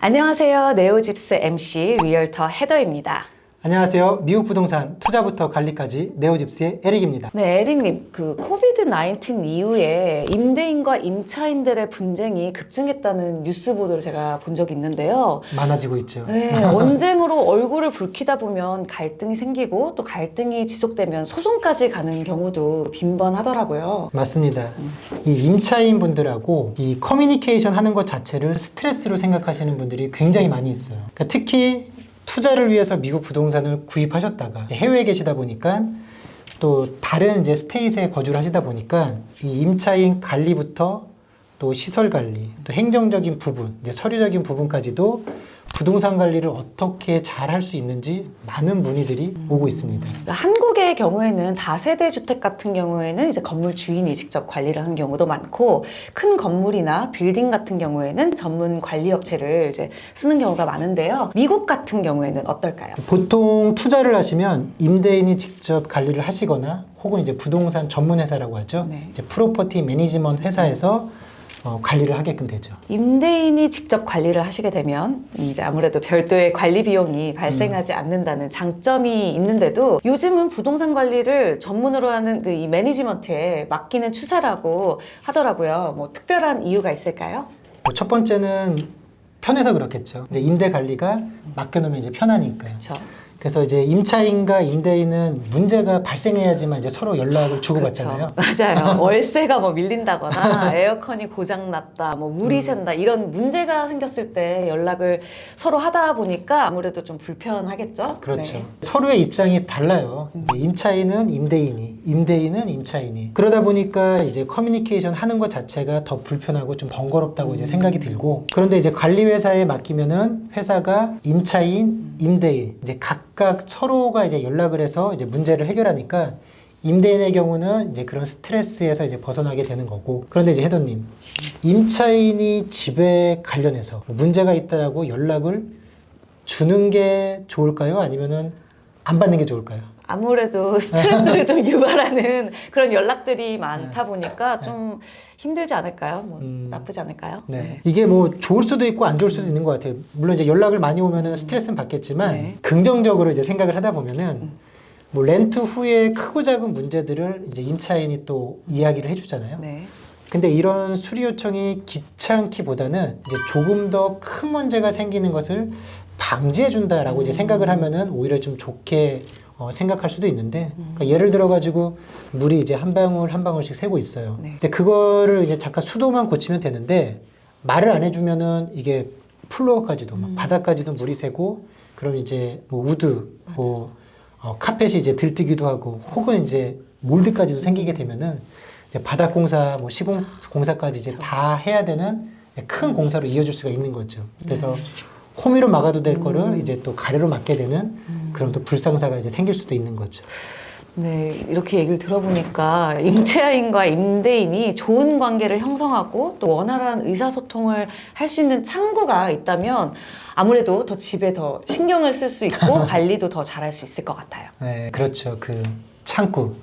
안녕하세요. 네오집스 MC 리얼터 헤더입니다. 안녕하세요. 미국 부동산 투자부터 관리까지 네오집스의 에릭입니다. 네, 에릭님, 그 코비드 19 이후에 임대인과 임차인들의 분쟁이 급증했다는 뉴스 보도를 제가 본 적이 있는데요. 많아지고 있죠. 네, 언쟁으로 얼굴을 붉히다 보면 갈등이 생기고 또 갈등이 지속되면 소송까지 가는 경우도 빈번하더라고요. 맞습니다. 이 임차인 분들하고 이 커뮤니케이션 하는 것 자체를 스트레스로 생각하시는 분들이 굉장히 많이 있어요. 그러니까 특히 투자를 위해서 미국 부동산을 구입하셨다가 해외에 계시다 보니까 또 다른 이제 스테이트에 거주를 하시다 보니까 이 임차인 관리부터 또 시설 관리, 또 행정적인 부분, 이제 서류적인 부분까지도 부동산 관리를 어떻게 잘 할 수 있는지 많은 문의들이 오고 있습니다. 그러니까 한국의 경우에는 다세대 주택 같은 경우에는 이제 건물 주인이 직접 관리를 하는 경우도 많고 큰 건물이나 빌딩 같은 경우에는 전문 관리 업체를 이제 쓰는 경우가 많은데요. 미국 같은 경우에는 어떨까요? 보통 투자를 하시면 임대인이 직접 관리를 하시거나 혹은 이제 부동산 전문 회사라고 하죠. 네. 이제 프로퍼티 매니지먼트 회사에서 어, 관리를 하게끔 되죠. 임대인이 직접 관리를 하시게 되면 이제 아무래도 별도의 관리 비용이 발생하지 않는다는 장점이 있는데도 요즘은 부동산 관리를 전문으로 하는 그 이 매니지먼트에 맡기는 추세라고 하더라고요. 뭐 특별한 이유가 있을까요? 뭐첫 번째는 편해서 그렇겠죠. 이제 임대 관리가 맡겨놓으면 이제 편하니까요. 그렇죠. 그래서 이제 임차인과 임대인은 문제가 발생해야지만 이제 서로 연락을 주고받잖아요. 그렇죠. 맞아요. 월세가 뭐 밀린다거나 에어컨이 고장났다, 뭐 물이 음. 샌다 이런 문제가 생겼을 때 연락을 서로 하다 보니까 아무래도 좀 불편하겠죠. 그렇죠. 네. 서로의 입장이 달라요. 음. 이제 임차인은 임대인이, 임대인은 임차인이. 그러다 보니까 이제 커뮤니케이션 하는 것 자체가 더 불편하고 좀 번거롭다고 이제 음. 생각이 들고. 그런데 이제 관리회사에 맡기면은 회사가 임차인, 임대인, 이제 각 각 서로가 이제 연락을 해서 이제 문제를 해결하니까 임대인의 경우는 이제 그런 스트레스에서 이제 벗어나게 되는 거고. 그런데 이제 해도님, 임차인이 집에 관련해서 문제가 있다라고 연락을 주는 게 좋을까요? 아니면은 안 받는 게 좋을까요? 아무래도 스트레스를 좀 유발하는 그런 연락들이 많다 보니까 네. 좀 힘들지 않을까요? 뭐 음. 나쁘지 않을까요? 네. 이게 뭐 좋을 수도 있고 안 좋을 수도 있는 것 같아요. 물론 이제 연락을 많이 오면은 스트레스는 받겠지만 네. 긍정적으로 이제 생각을 하다 보면은 음. 뭐 렌트 후에 크고 작은 문제들을 이제 임차인이 또 이야기를 해주잖아요. 네. 근데 이런 수리 요청이 귀찮기보다는 이제 조금 더 큰 문제가 생기는 것을 방지해 준다라고 이제 음. 생각을 하면은 오히려 좀 좋게 어, 생각할 수도 있는데 음. 그러니까 예를 들어 가지고 물이 이제 한 방울 한 방울씩 새고 있어요. 네. 근데 그거를 이제 잠깐 수도만 고치면 되는데 말을 안 해주면은 이게 플로어까지도 막 음. 바닥까지도 물이 새고 그럼 이제 뭐 우드 뭐 어, 카펫이 이제 들뜨기도 하고 혹은 이제 몰드까지도 생기게 되면은 이제 바닥 공사 뭐 시공 공사까지 이제 그쵸. 다 해야 되는 큰 공사로 이어질 수가 있는 거죠. 그래서 호미로 막아도 될 음. 거를 이제 또 가래로 막게 되는 음. 그런 또 불상사가 이제 생길 수도 있는 거죠. 네, 이렇게 얘기를 들어보니까 임차인과 임대인이 좋은 관계를 형성하고 또 원활한 의사소통을 할 수 있는 창구가 있다면 아무래도 더 집에 더 신경을 쓸 수 있고 관리도 더 잘할 수 있을 것 같아요. 네, 그렇죠. 그 창구.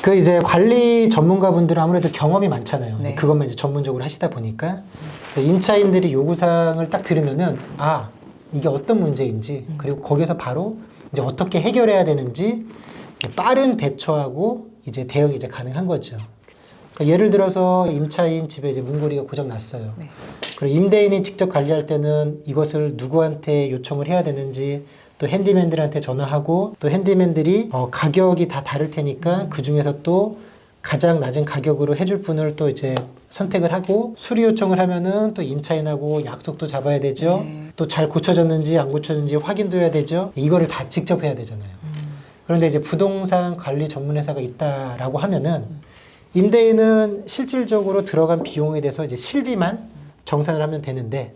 음. 그 이제 관리 전문가분들은 아무래도 경험이 많잖아요. 네. 그것만 이제 전문적으로 하시다 보니까 이제 임차인들이 요구사항을 딱 들으면은 아 이게 어떤 문제인지 음. 그리고 거기서 바로 이제 어떻게 해결해야 되는지 빠른 대처하고 이제 대응이 이제 가능한 거죠. 그러니까 예를 들어서 임차인 집에 이제 문고리가 고장 났어요. 네. 그리고 임대인이 직접 관리할 때는 이것을 누구한테 요청을 해야 되는지 또 핸디맨들한테 전화하고 또 핸디맨들이 어, 가격이 다 다를 테니까 그 중에서 또 가장 낮은 가격으로 해줄 분을 또 이제 선택을 하고 수리 요청을 하면은 또 임차인하고 약속도 잡아야 되죠. 네. 또잘 고쳐졌는지 안 고쳐졌는지 확인도 해야 되죠. 이거를 다 직접 해야 되잖아요. 음. 그런데 이제 부동산 관리 전문 회사가 있다라고 하면은 임대인은 실질적으로 들어간 비용에 대해서 이제 실비만 정산을 하면 되는데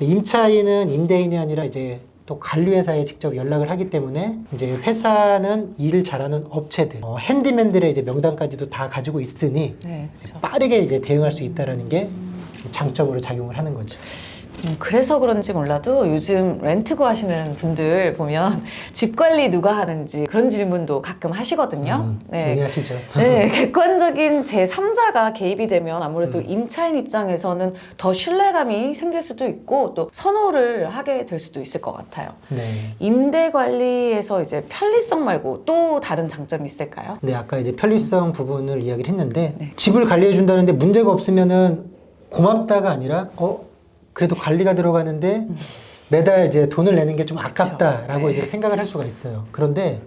임차인은 임대인이 아니라 이제 또 관리 회사에 직접 연락을 하기 때문에 이제 회사는 일을 잘하는 업체들, 어, 핸디맨들의 이제 명단까지도 다 가지고 있으니 네, 그렇죠. 빠르게 이제 대응할 수 있다라는 게 장점으로 작용을 하는 거죠. 음, 그래서 그런지 몰라도 요즘 렌트 구하시는 분들 보면 집 관리 누가 하는지 그런 질문도 가끔 하시거든요. 음, 네. 문의하시죠. 네, 객관적인 제3자가 개입이 되면 아무래도 음. 임차인 입장에서는 더 신뢰감이 생길 수도 있고 또 선호를 하게 될 수도 있을 것 같아요. 네. 임대 관리에서 이제 편리성 말고 또 다른 장점이 있을까요? 네, 아까 이제 편리성 부분을 이야기를 했는데 네. 집을 관리해 준다는데 문제가 없으면은 고맙다가 아니라 어 그래도 관리가 들어가는데 매달 이제 돈을 내는 게 좀 아깝다라고 네. 이제 생각을 할 수가 있어요. 그런데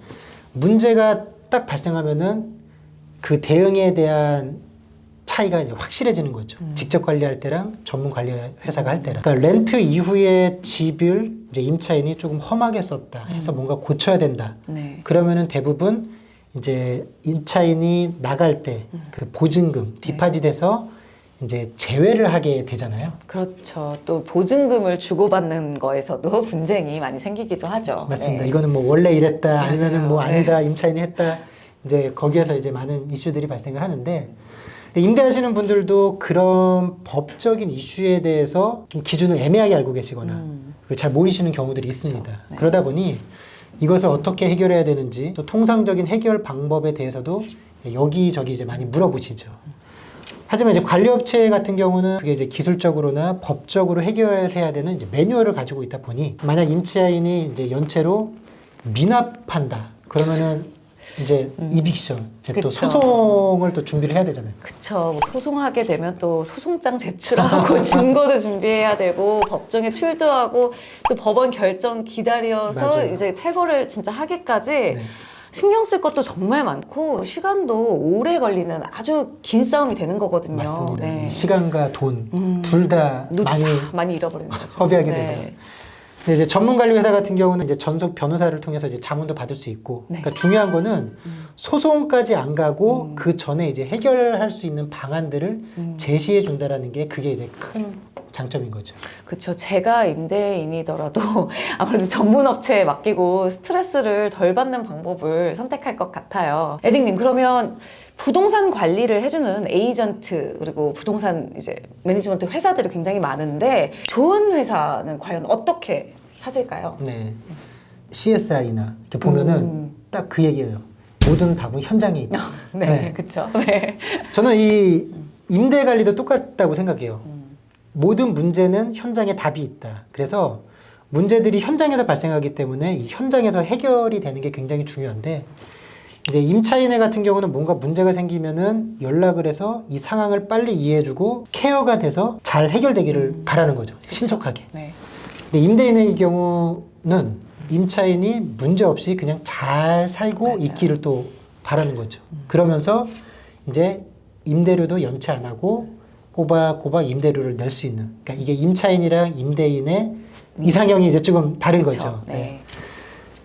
문제가 딱 발생하면은 그 대응에 대한 차이가 이제 확실해지는 거죠. 음. 직접 관리할 때랑 전문 관리 회사가 할 때랑. 그러니까 렌트 이후에 집을 이제 임차인이 조금 험하게 썼다 해서 음. 뭔가 고쳐야 된다. 네. 그러면은 대부분 이제 임차인이 나갈 때그 보증금 디파짓에서 이제 제외를 하게 되잖아요. 그렇죠. 또 보증금을 주고받는 거에서도 분쟁이 많이 생기기도 하죠. 맞습니다. 네. 이거는 뭐 원래 이랬다 아니면은 맞아요. 뭐 네. 아니다 임차인이 했다 이제 거기에서 이제 많은 이슈들이 발생을 하는데 근데 임대하시는 분들도 그런 법적인 이슈에 대해서 좀 기준을 애매하게 알고 계시거나 음, 그리고 잘 모르시는 경우들이 있습니다. 그렇죠. 네. 그러다 보니 이것을 어떻게 해결해야 되는지 또 통상적인 해결 방법에 대해서도 여기저기 이제 많이 물어보시죠. 하지만 이제 관리업체 같은 경우는 그게 이제 기술적으로나 법적으로 해결해야 되는 이제 매뉴얼을 가지고 있다 보니 만약 임차인이 이제 연체로 미납한다 그러면은 이제 음. 이빅션 이제 또 그쵸. 소송을 또 준비를 해야 되잖아요. 그쵸. 뭐 소송하게 되면 또 소송장 제출하고 증거도 준비해야 되고 법정에 출두하고 또 법원 결정 기다려서 맞아요. 이제 퇴거를 진짜 하기까지 네. 신경 쓸 것도 정말 많고 시간도 오래 걸리는 아주 긴 싸움이 되는 거거든요. 맞습니다. 네. 시간과 돈 음. 둘다눈 많이 다 많이 잃어버리는 거죠. 허비하게 되죠. 근데 이제 전문 관리 회사 같은 경우는 이제 전속 변호사를 통해서 이제 자문도 받을 수 있고, 네. 그러니까 중요한 거는 음. 소송까지 안 가고 음. 그 전에 이제 해결할 수 있는 방안들을 음. 제시해 준다라는 게 그게 이제 큰 장점인 거죠. 그렇죠. 제가 임대인이더라도 아무래도 전문 업체에 맡기고 스트레스를 덜 받는 방법을 선택할 것 같아요. 에릭님 그러면 부동산 관리를 해주는 에이전트 그리고 부동산 이제 매니지먼트 회사들이 굉장히 많은데 좋은 회사는 과연 어떻게 찾을까요? 네. CSI나 이렇게 보면은 음. 딱 그 얘기예요. 모든 답은 현장에 있다. 네, 네. 그렇죠. 네. 저는 이 임대 관리도 똑같다고 생각해요. 음. 모든 문제는 현장에 답이 있다. 그래서 문제들이 현장에서 발생하기 때문에 이 현장에서 해결이 되는 게 굉장히 중요한데 이제 임차인회 같은 경우는 뭔가 문제가 생기면은 연락을 해서 이 상황을 빨리 이해해주고 케어가 돼서 잘 해결되기를 바라는 거죠. 신속하게. 네. 근데 임대인의 경우는 임차인이 문제 없이 그냥 잘 살고 맞아요. 있기를 또 바라는 거죠. 그러면서 이제 임대료도 연체 안 하고 꼬박꼬박 임대료를 낼 수 있는. 그러니까 이게 임차인이랑 임대인의 이상형이 이제 조금 다른 거죠. 그렇죠. 네.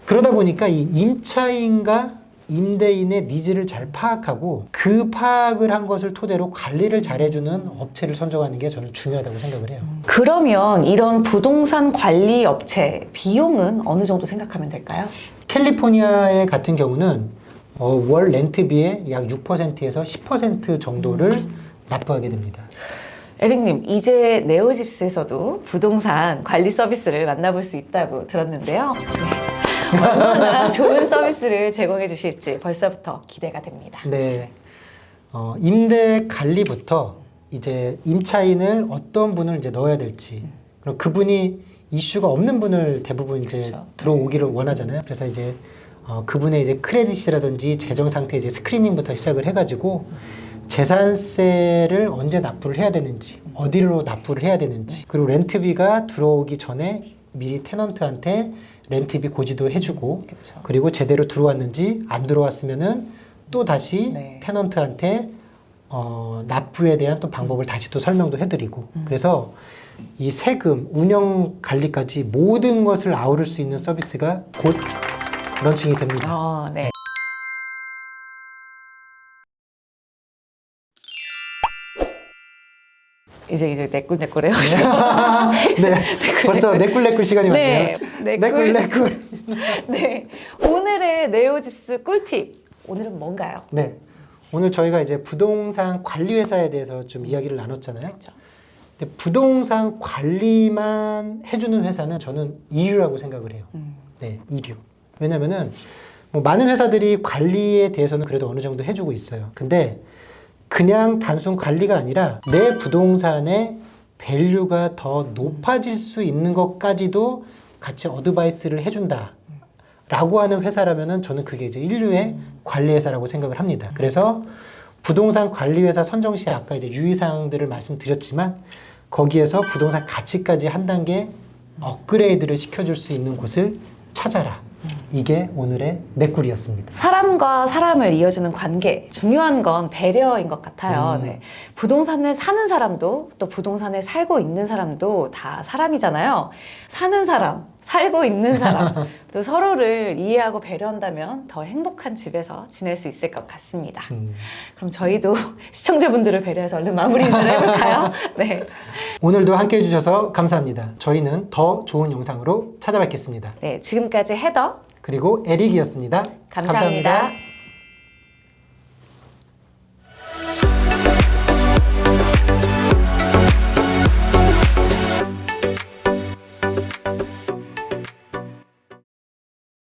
그러다 보니까 이 임차인과 임대인의 니즈를 잘 파악하고 그 파악을 한 것을 토대로 관리를 잘 해주는 업체를 선정하는 게 저는 중요하다고 생각을 해요. 그러면 이런 부동산 관리 업체 비용은 어느 정도 생각하면 될까요? 캘리포니아의 같은 경우는 어, 월 렌트비의 약 6%에서 10% 정도를 납부하게 됩니다. 에릭님, 이제 네오집스에서도 부동산 관리 서비스를 만나볼 수 있다고 들었는데요. 네. 얼마나 좋은 서비스를 제공해 주실지 벌써부터 기대가 됩니다. 네. 어, 임대 관리부터 이제 임차인을 어떤 분을 이제 넣어야 될지, 그리고 그분이 이슈가 없는 분을 대부분 이제 그렇죠. 들어오기를 원하잖아요. 그래서 이제 어, 그분의 이제 크레딧이라든지 재정 상태 이제 스크리닝부터 시작을 해가지고 재산세를 언제 납부를 해야 되는지, 어디로 납부를 해야 되는지, 그리고 렌트비가 들어오기 전에 미리 테넌트한테 렌트비 고지도 해주고, 그렇죠. 그리고 제대로 들어왔는지 안 들어왔으면은 또 다시 네. 테넌트한테 어, 납부에 대한 또 방법을 다시 또 설명도 해드리고 그래서 이 세금 운영 관리까지 모든 것을 아우를 수 있는 서비스가 곧 런칭이 됩니다. 어, 네. 이제 이제 내꿀내꿀해요. 네, 벌써 내꿀내꿀 시간이 네, 왔네요. 내꿀. 내꿀내꿀. 네. 오늘의 네오집스 꿀팁. 오늘은 뭔가요? 네, 오늘 저희가 이제 부동산 관리 회사에 대해서 좀 이야기를 나눴잖아요. 그렇죠. 근데 부동산 관리만 해주는 회사는 저는 이류라고 생각을 해요. 음. 네, 이류. 왜냐면은 뭐 많은 회사들이 관리에 대해서는 그래도 어느 정도 해주고 있어요. 근데 그냥 단순 관리가 아니라 내 부동산의 밸류가 더 높아질 수 있는 것까지도 같이 어드바이스를 해준다. 라고 하는 회사라면은 저는 그게 이제 인류의 관리 회사라고 생각을 합니다. 그래서 부동산 관리 회사 선정 시 아까 이제 유의사항들을 말씀드렸지만 거기에서 부동산 가치까지 한 단계 업그레이드를 시켜줄 수 있는 곳을 찾아라. 이게 오늘의 내 꿀이었습니다. 사람과 사람을 이어주는 관계 중요한 건 배려인 것 같아요. 음. 네. 부동산을 사는 사람도 또 부동산에 살고 있는 사람도 다 사람이잖아요. 사는 사람, 살고 있는 사람 또 서로를 이해하고 배려한다면 더 행복한 집에서 지낼 수 있을 것 같습니다. 음. 그럼 저희도 시청자분들을 배려해서 얼른 마무리 인사를 해볼까요? 네. 오늘도 함께 해주셔서 감사합니다. 저희는 더 좋은 영상으로 찾아뵙겠습니다. 네, 지금까지 헤더 그리고 에릭이었습니다 감사합니다.